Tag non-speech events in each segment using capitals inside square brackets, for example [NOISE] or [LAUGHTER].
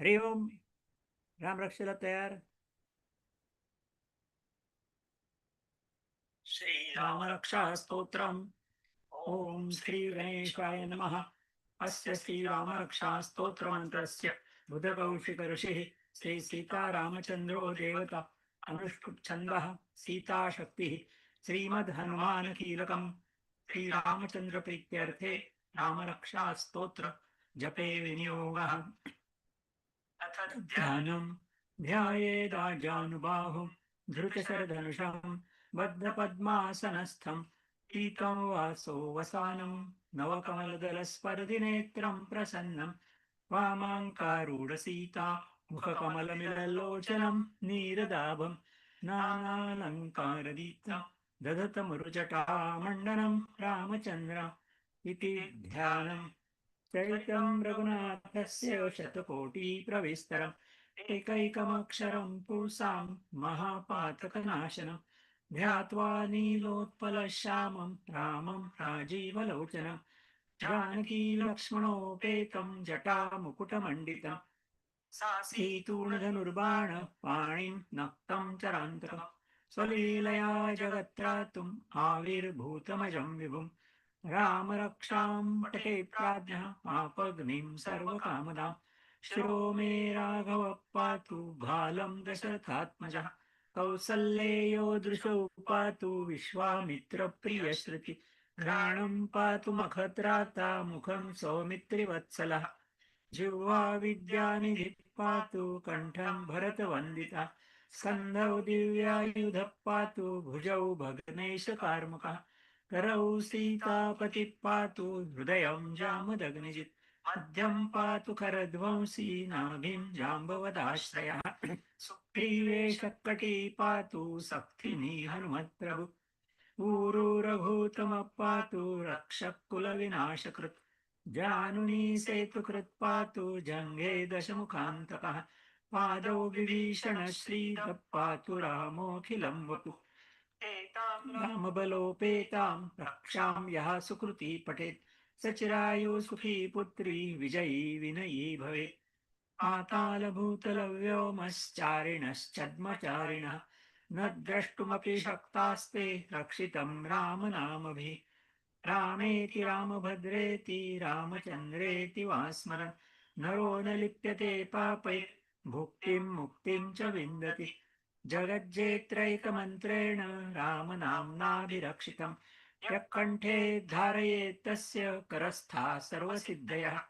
हरि ओम, राम रक्षला तैयार। श्रीरामरक्षास्तोत्रम् ॐ श्रीगणेशाय नमः। अस्य श्रीरामरक्षास्तोत्रमन्त्रस्य बुधकौशिकऋषिः श्रीसीतारामचन्द्रो देवता अनुष्टुप्छन्दः सीताशक्तिः। श्रीमद्हनुमानकीलकम् श्रीरामचन्द्रप्रीत्यर्थे रामरक्षास्तोत्र जपे विनियोगः। अथ ध्यानं ध्यायेदाजानुबाहुं धृतशरधनुषं बद्धपद्मासनस्थं पीतं वासो वसानं नवकमलदलस्पर्धिनेत्रं प्रसन्नं वामाङ्कारूढसीता मुखकमलमिललोचनं नीरदाभं नानालङ्कारदीप्तं दधतमरुजटामण्डनं रामचन्द्र इति ध्यानम्। चरितं रघुनाथस्य शतकोटिप्रविस्तरम् एकैकमक्षरं पुंसां महापातकनाशनं ध्यात्वा नीलोत्पलश्यामं रामं राजीवलोचनं जानकी लक्ष्मणोपेतं जटामुकुटमण्डितं सासीतूर्णधनुर्बाण पाणिं नक्तं चरान्तकं स्वलीलया जगत्रातुम् आविर्भूतमजं विभुम् रामरक्षां पटे प्राज्ञः पापग्निं सर्वकामदां। शिरो मे राघव पातु बालं दशरथात्मजः। कौसल्येयो दृशौ पातु विश्वामित्रप्रियश्रुति। घ्राणं पातु मखत्राता मुखं सौमित्रिवत्सलः। जिह्वा विद्यानिधिः पातु कण्ठं भरतवन्दिता। स्कन्धौ दिव्यायुधः पातु भुजौ भग्नेशकार्मुकः। करौ सीतापति पातु हृदयं जामदग्निजित्। मध्यं पातु करध्वंसी नाभिं जाम्बवदाश्रयः। सुग्रीवे पातु सक्थिनी हनुमत्प्रभु। ऊरू पातु रक्षकुलविनाशकृत्। जानुनी सेतुकृत् पातु जङ्घे दशमुखान्तकः। पादौ विभीषणश्रीधः पातु रामोऽखिलं वपुः। रामबलोपेतां रक्षां यः सुकृती पठेत्। सचिरायो सुखी पुत्री विजयी विनयी भवेत्। पातालभूतलव्योमश्चारिणश्चद्मचारिणः न द्रष्टुमपि शक्तास्ते रक्षितं रामनामभिः। रामेति रामभद्रेति रामचन्द्रेति वा स्मरन् नरो न लिप्यते पापै भुक्तिं मुक्तिं च विन्दति। जगज्जेत्रैकमन्त्रेण रामनाम्नाभिरक्षितं यः कण्ठे तस्य करस्था सर्वसिद्धयः।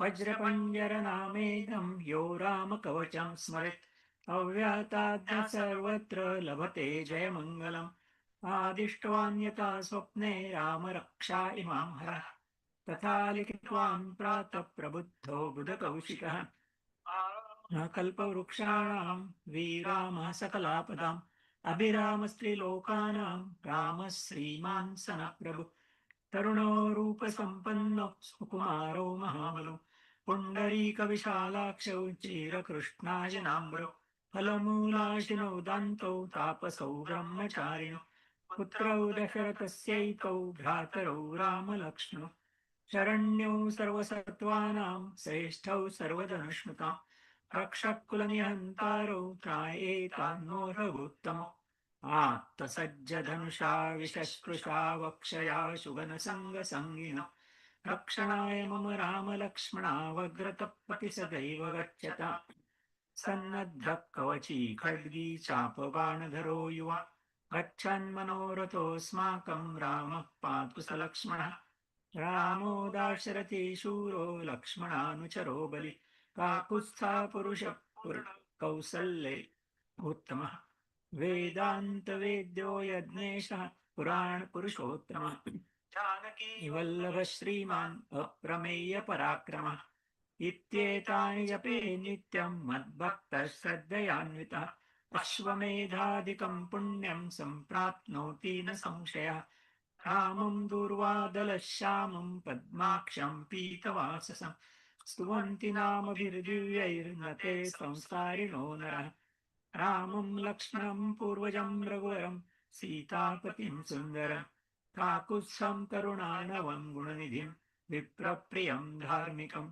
वज्रपञ्जरनामेदं यो रामकवचं स्मरेत्। अव्याताद्य सर्वत्र लभते जयमङ्गलम्। आदिष्टवान्यता स्वप्ने रामरक्षा इमां हरः। तथा लिखित्वान् प्रातः प्रबुद्धो बुधकौशिकः। कल्पवृक्षाणां वीरामः सकलापदाम् अभिरामस्त्रिलोकानां रामः श्रीमान् सनप्रभु तरुणो रूपसम्पन्नो सुकुमारो महाबलो पुण्डरीकविशालाक्षौ चिरकृष्णाजनाम्बरो फलमूलाशिनौ दान्तौ तापसौ ब्रह्मचारिणौ पुत्रौ दशरथस्यैकौ भ्रातरौ रामलक्ष्मणौ शरण्यौ सर्वसत्त्वानां श्रेष्ठौ सर्वधनुष्मताम् रक्षकुलनिहन्तारौ त्रायेतान्नो रघुत्तमो आत्तसज्जधनुषा विशस्पृशा वक्षया शुगनसङ्गसङ्गिन रक्षणाय मम रामलक्ष्मणावग्रतपति सदैव गच्छता। सन्नद्धः कवची खड्गी चापबाणधरो युवा। गच्छन्मनोरथोऽस्माकं रामः पातु स लक्ष्मणः। रामो दाशरथी शूरो लक्ष्मणानुचरो बलि। काकुत्स्था पुरुष कौसल्ये उत्तमः। वेदान्तवेद्यो यज्ञेशः पुराणपुरुषोत्तमः वल्लभ श्रीमान् अप्रमेयपराक्रमः इत्येतानि जपे नित्यं मद्भक्तः श्रद्धयान्वितः। अश्वमेधादिकं पुण्यं सम्प्राप्नोति न संशयः। रामं दूर्वादलश्यामं पद्माक्षं पीतवाससम् स्तुवन्ति नामभिर्दिव्यैर्नते संस्कारिणो नरः। रामं लक्ष्मणं पूर्वजं रघुवरं सीतापतिं सुन्दरं। काकुत्सं करुणानवं गुणनिधिं विप्रप्रियं धार्मिकं।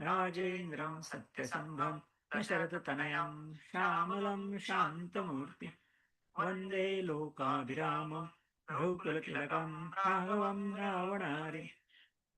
राजेन्द्रं सत्यसन्धं दशरथतनयं श्यामलं शान्तमूर्ति। वन्दे लोकाभिरामं रघुकुलतिलकं राघवं रावणारि।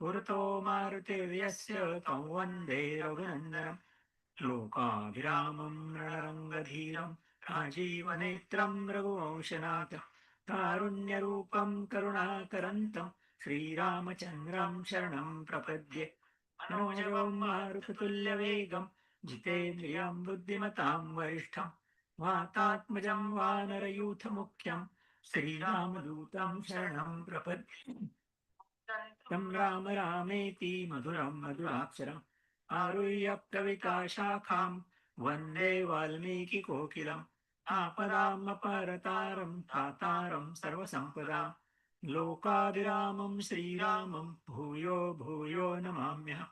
पुरतो मारुतिर्यस्य तं वन्दे रघुनन्दनम् लोकाभिरामं रणरङ्गधीरं राजीवनेत्रं रघुवंशनाथ कारुण्यरूपं करुणाकरन्तं श्रीरामचन्द्रं शरणं प्रपद्ये। मनोजवं मारुततुल्यवेगं जितेन्द्रियं बुद्धिमतां वरिष्ठं वातात्मजं वानरयूथमुख्यं श्रीरामदूतं शरणं प्रपद्ये। तं राम रामेति मधुरं मधुराक्षरम्। आरुह्य प्रविकाशाखाम् वंदे वाल्मीकिकोकिलम्। आपदामपरतारम् तातारम् सर्वसम्पदाम्। लोकाभिरामम् श्रीरामम् भूयो भूयो नमाम्यहम्।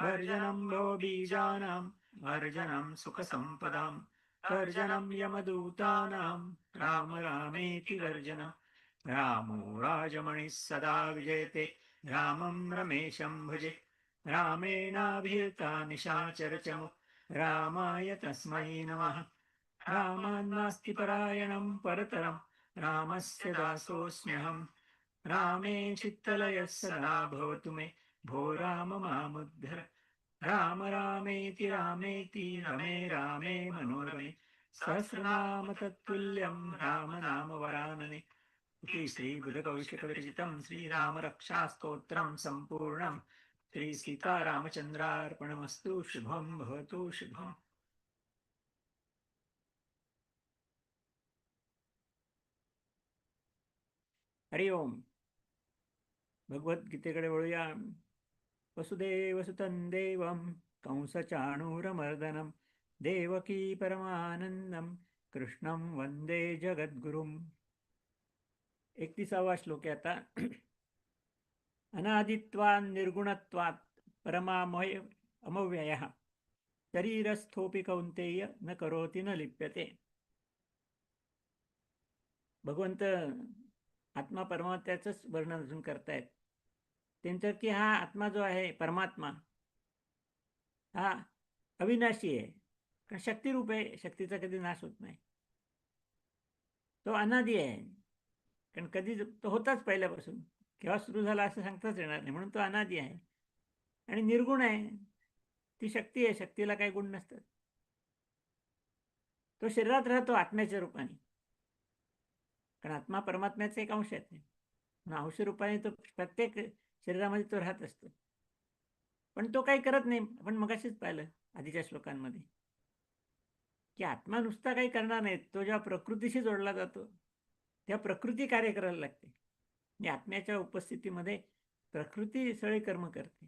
अर्जनम् लोबीजानाम् अर्जनम् सुखसम्पदाम्। अर्जनम् यमदूतानाम्, राम रामेति गर्जनम् रामो राजमणिः सदा विजयते। रामं रमेशं भजे। रामेणाभिहिता निशाचरचमु। रामाय तस्मै नमः। रामान्नास्ति परायणं परतरं। रामस्य दासोऽस्म्यहम् रामे चित्तलयः सदा भवतु मे। भो राम मामुद्धर। राम रामेति रामेति रमे रामे मनोरमे। सहस्रनाम तत्तुल्यं राम नाम वरानने। इति श्रीबुधकौशिकविरचितं श्रीरामरक्षास्तोत्रं सम्पूर्णं। श्रीसीतारामचन्द्रार्पणमस्तु। शुभं भवतु शुभम्। हरि ओम। भगवद्गीतेकडे वळूया वसुदेवसुतं देवं कंसचाणूरमर्दनं देवकी परमानन्दं कृष्णं वन्दे जगद्गुरुम्। एकतीसावा श्लोक आहे आता. अनादित्वा निर्गुणत्वात परमामय अमव्ययः. शरीरस्थोपी कौंतेय न करोति न लिप्यते. भगवंत आत्मा परमात्म्याचंच वर्णन अजून करतायत. त्यांचं की हा आत्मा जो आहे परमात्मा हा अविनाशी आहे. कारण शक्तिरूप आहे शक्तीचा कधी नाश होत नाही. तो अनादी आहे. कारण कधी तो होताच पहिल्यापासून. केव्हा सुरू झाला असं सांगताच येणार नाही म्हणून तो अनादी आहे. आणि निर्गुण आहे. ती शक्ती आहे शक्तीला काही गुण नसतात. तो शरीरात राहतो आत्म्याच्या रूपाने. कारण आत्मा परमात्म्याचा एक अंश आहे. म्हणून अंश रूपाने तो प्रत्येक शरीरामध्ये तो राहत असतो. पण तो काही करत नाही. आपण मगाशीच पाहिलं आधीच्या श्लोकांमध्ये. की आत्मा नुसता काही करणार नाही. तो जेव्हा प्रकृतीशी जोडला जातो तेव्हा प्रकृती कार्य करायला लागते. आणि आत्म्याच्या उपस्थितीमध्ये प्रकृती सगळे कर्म करते.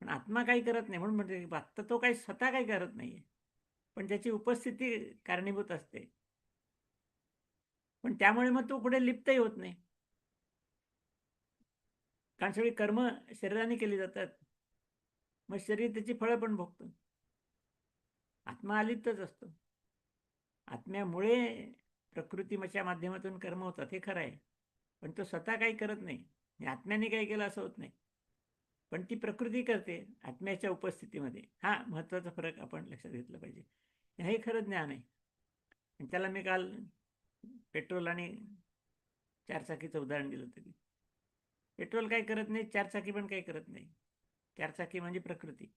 पण आत्मा काही करत नाही म्हणून म्हणते आत्ता तो काही स्वतः काही करत नाहीये. पण त्याची उपस्थिती कारणीभूत असते. पण त्यामुळे मग तो पुढे लिप्तही होत नाही. कारण सगळी कर्म शरीराने केली जातात. मग शरीर त्याची फळं पण भोगतं. आत्मा अलिप्तच असतो. आत्म्यामुळे प्रकृतीच्या माध्यमातून कर्म होतात हे खरं आहे. पण तो स्वतः काही करत नाही. आत्म्याने काही केलं असं होत नाही. पण ती प्रकृती करते आत्म्याच्या उपस्थितीमध्ये. हा महत्त्वाचा फरक आपण लक्षात घेतलं पाहिजे. हे खरं ज्ञान आहे. आणि त्याला मी काल पेट्रोल आणि चारचाकीचं उदाहरण दिलं तरी पेट्रोल काय करत नाही चारचाकी पण काही करत नाही. चारचाकी म्हणजे प्रकृती.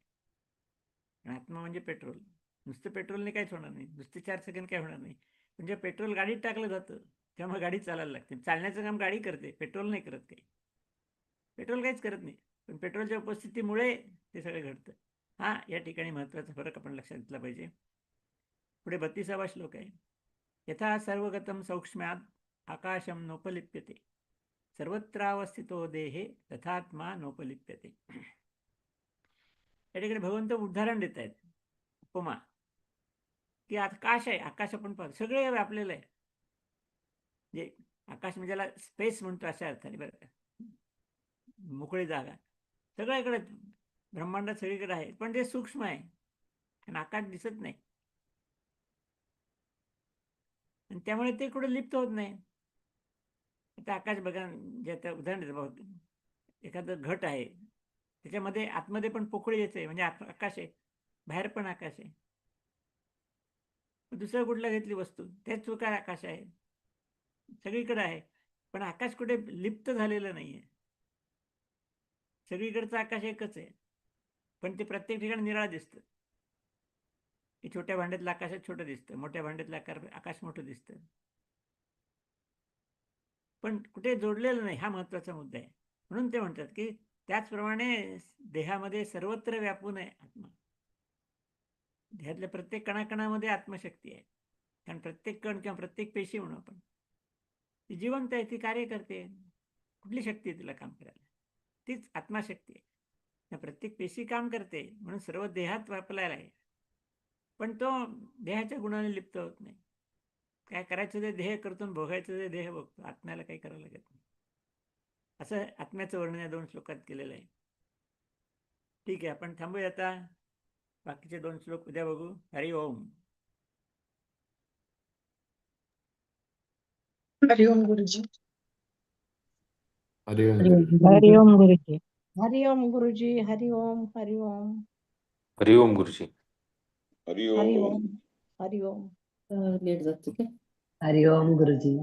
आत्मा म्हणजे पेट्रोल. नुसतं पेट्रोलने काहीच होणार नाही. नुसते चार सेकंड काय होणार नाही. म्हणजे पेट्रोल गाडीत टाकलं जातं तेव्हा गाडी चालायला लागते. चालण्याचं काम गाडी करते पेट्रोल नाही करत काही. पेट्रोल काहीच करत नाही. पण पेट्रोलच्या उपस्थितीमुळे ते सगळं घडतं. हा या ठिकाणी महत्त्वाचा फरक आपण लक्षात घेतला पाहिजे. पुढे बत्तीसावा श्लोक आहे. यथा सर्वगतम सौक्ष्म्यात आकाशम नोपलिप्यते. सर्वत्रावस्थितो देहे तथात्मा नोपलिप्यते. [CLEARS THROAT] या ठिकाणी भगवंत उदाहरण देत आहेत उपमा. की आकाश आहे आकाश आपण पाहतो सगळे व्यापलेलं आहे. जे आकाश म्हणजे त्याला स्पेस म्हणतो अशा अर्थाने बरं का. मोकळी जागा. सगळ्याकडे ब्रह्मांडात सगळीकडे आहे पण ते सूक्ष्म आहे आणि आकाश दिसत नाही. आणि त्यामुळे ते कुठे लिप्त होत नाही. आता आकाश बघा जे आता उदाहरण देतो बघा एखादं घट आहे त्याच्यामध्ये आतमध्ये पण पोकळी येते म्हणजे आत आकाश आहे बाहेर पण आकाश आहे. दुसरं कुठलं घेतली वस्तू? त्याच काय आकाश आहे. सगळीकडे आहे. पण आकाश कुठे लिप्त झालेलं नाही आहे सगळीकडचं आकाश एकच आहे. पण ते प्रत्येक ठिकाणी निराळ दिसतं. की छोट्या भांड्यातलं आकाशात छोटं दिसतं. मोठ्या भांड्यातलं आकार आकाश मोठं दिसतं. पण कुठे जोडलेलं नाही. हा महत्त्वाचा मुद्दा आहे. म्हणून ते म्हणतात की त्याचप्रमाणे देहामध्ये सर्वत्र व्यापून आहे आत्मा. देहातल्या प्रत्येक कणाकणामध्ये आत्मशक्ती आहे. कारण प्रत्येक कण किंवा प्रत्येक पेशी म्हणू आपण ती जिवंत आहे ती कार्य करते. कुठली शक्ती आहे तिला काम करायला? तीच आत्माशक्ती आहे. त्या प्रत्येक पेशी काम करते म्हणून सर्व देहात वापरायला आहे. पण तो देहाच्या गुणाने लिप्त होत नाही. काय करायचं ते देह करतो भोगायचं ते देह बघतो. आत्म्याला काही करावं लागत नाही. असं आत्म्याचं वर्णन या दोन श्लोकात केलेलं आहे. ठीक आहे आपण थांबूया आता. बाकीचे दोन श्लोक उद्या बघू. हरि ओम. हरि ओम गुरुजी. हरि ओम. हरि ओम गुरुजी. हरि ओम गुरुजी. हरि ओम हरि ओम हरि ओम. गुरुजी. हरि ओम. हरि ओम. लेट जाते हरि ओम गुरुजी.